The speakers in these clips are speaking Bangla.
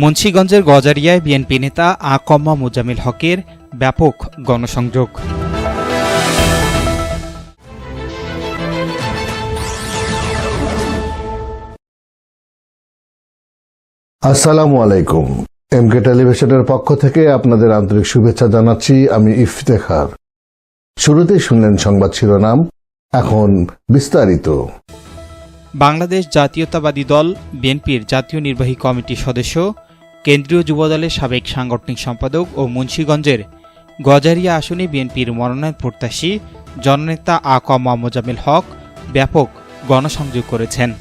মুন্সীগঞ্জের গজারিয়ায় বিএনপি নেতা আকম্মা মোজামিল হকের ব্যাপক গণসংযোগ। আসসালামু আলাইকুম। এমকে টেলিভিশনের পক্ষ থেকে আপনাদের আন্তরিক শুভেচ্ছা জানাচ্ছি আমি ইফতেখার। শুরুতেই শুনলেন সংবাদ শিরোনাম এখন বিস্তারিত। বাংলাদেশ জাতীয়তাবাদী দল বিএনপির জাতীয় নির্বাহী কমিটির সদস্য কেন্দ্রীয় যুবদলের সাবেক সাংগঠনিক সম্পাদক ও মুন্সীগঞ্জের গজারিয়া আসনে বিএনপির মনোনয়ন প্রত্যাশী জননেতা আকমা মোজামিল হক ব্যাপক গণসংযোগ করেছেন।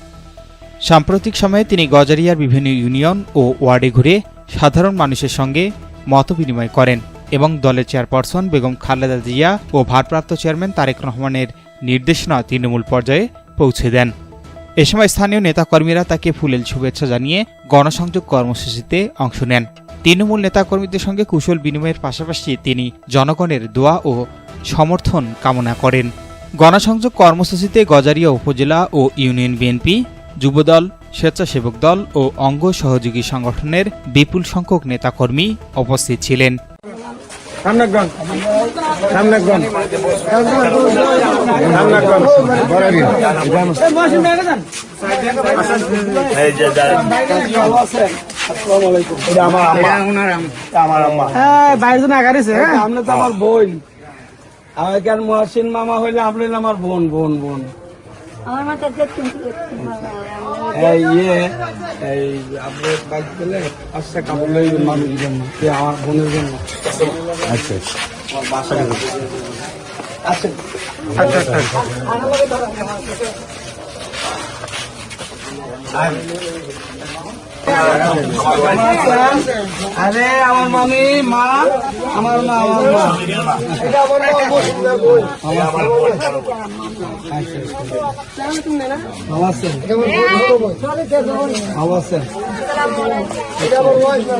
সাম্প্রতিক সময়ে তিনি গজারিয়ার বিভিন্ন ইউনিয়ন ও ওয়ার্ডে ঘুরে সাধারণ মানুষের সঙ্গে মতবিনিময় করেন এবং দলের চেয়ারপারসন বেগম খালেদা জিয়া ও ভারপ্রাপ্ত চেয়ারম্যান তারেক রহমানের নির্দেশনা তৃণমূল পর্যায়ে পৌঁছে দেন। এ সময় স্থানীয় নেতাকর্মীরা তাকে ফুলেল শুভেচ্ছা জানিয়ে গণসংযোগ কর্মসূচিতে অংশ নেন। তৃণমূল নেতাকর্মীদের সঙ্গে কুশল বিনিময়ের পাশাপাশি তিনি জনগণের দোয়া ও সমর্থন কামনা করেন। গণসংযোগ কর্মসূচিতে গজারিয়া উপজেলা ও ইউনিয়ন বিএনপি, যুবদল, স্বেচ্ছাসেবক দল ও অঙ্গ সহযোগী সংগঠনের বিপুল সংখ্যক নেতাকর্মী উপস্থিত ছিলেন। আমার বোন আমার কেন মহসিন মামা হইলে আপনি আমার বোন বোন বোন আমার মাথা দেখতে এই ইয়ে এই আপনি বাইক দিলে আচ্ছা কাপড় লই মানুষের জন্য আমার বোনের জন্য। আচ্ছা আচ্ছা। আরে আমার মামি মা আমার মা আমার মা। এটা আমার ভালো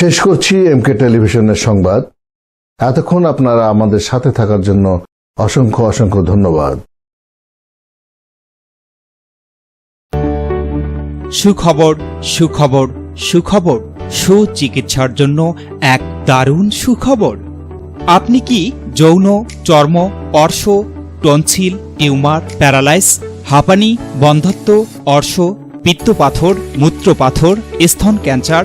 শেষ করছি এমকে টেলিভিশনের সংবাদ। এতক্ষণ আপনারা আমাদের সাথে থাকার জন্য অসংখ্য অসংখ্য ধন্যবাদ। সুখবর সুখবর সুখবর, সুচিকিৎসার জন্য এক দারুণ সুখবর। আপনি কি যৌন, চর্ম, অর্শ, টনসিল, টিউমার, প্যারালাইস, হাঁপানি, বন্ধত্ব, অর্শ, পিত্তপাথর, মূত্রপাথর, স্তন ক্যান্সার